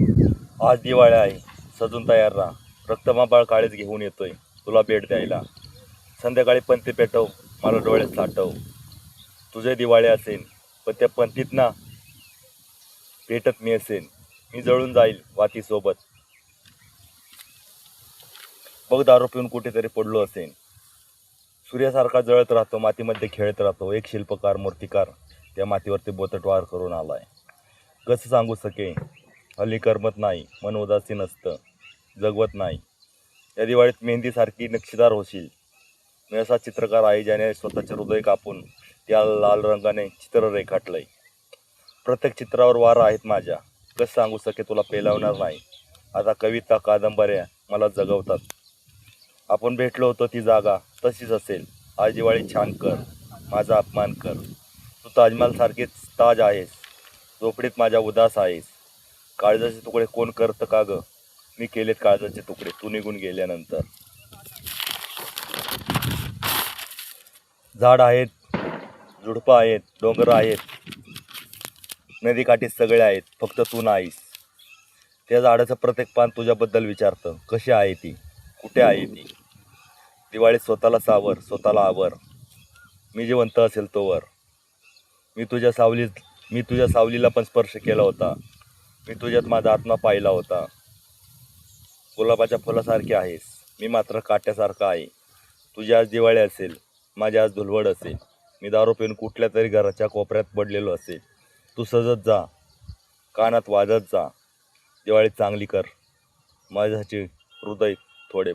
आज दिवाळी आहे. सजून तयार राहा. रक्तमाबाळ काळीच घेऊन येतोय. तुला भेट द्यायला. संध्याकाळी पंथी पेटव. मला डोळ्यात साठव. तुझे दिवाळी असेल पण त्या पंथीत ना पेटत मी असेन. मी जळून जाईल वातीसोबत. बघ दारू पिऊन कुठेतरी पडलो असेन. सूर्यासारखा जळत राहतो मातीमध्ये खेळत राहतो. एक शिल्पकार मूर्तिकार त्या मातीवरती बोतटवार करून आलाय. कसं सांगू सके? हल्ली करमत नाही मन उदासीन असतं जगवत नाही. या दिवाळीत मेहंदीसारखी नक्षीदार होशील. मी असा चित्रकार आहे ज्याने स्वतःचे हृदय कापून त्या लाल रंगाने चित्र रेखाटलंय. प्रत्येक चित्रावर वारा आहेत माझ्या. कसं सांगू सके तुला पेलावणार नाही. आता कविता कादंबऱ्या मला जगवतात. आपण भेटलो होतो ती जागा तशीच असेल. आज दिवाळी छान कर माझा अपमान कर. तू ताजमहालसारखीच ताज आहेस. झोपडीत माझ्या उदास आहेस. काळजाचे तुकडे कोण करतं का ग? मी केलेत काळजाचे तुकडे तू निघून गेल्यानंतर. झाड आहेत झुडपं आहेत डोंगर आहेत नदीकाठी सगळे आहेत फक्त तू नाहीस. त्या झाडाचं प्रत्येक पान तुझ्याबद्दल विचारतं कशी आहे ती? कुठे आहे ती? दिवाळीत स्वतःला सावर स्वतःला आवर. मी जिवंत असेल तोवर. मी तुझ्या सावलीत मी तुझ्या सावलीला पण स्पर्श केला होता. मी तुझ्यात माझा आत्मा पाहिला होता. गुलाबाच्या फुलासारखे आहेस. मी मात्र काट्यासारखा आहे. तुझी आज दिवाळी असेल. माझी आज धुलवड असेल. मी दारू पिऊन कुठल्या तरी घराच्या कोपऱ्यात पडलेलो असेल. तू सजत जा. कानात वाजत जा. दिवाळी चांगली कर. माझ्यासाठी हृदय थोडे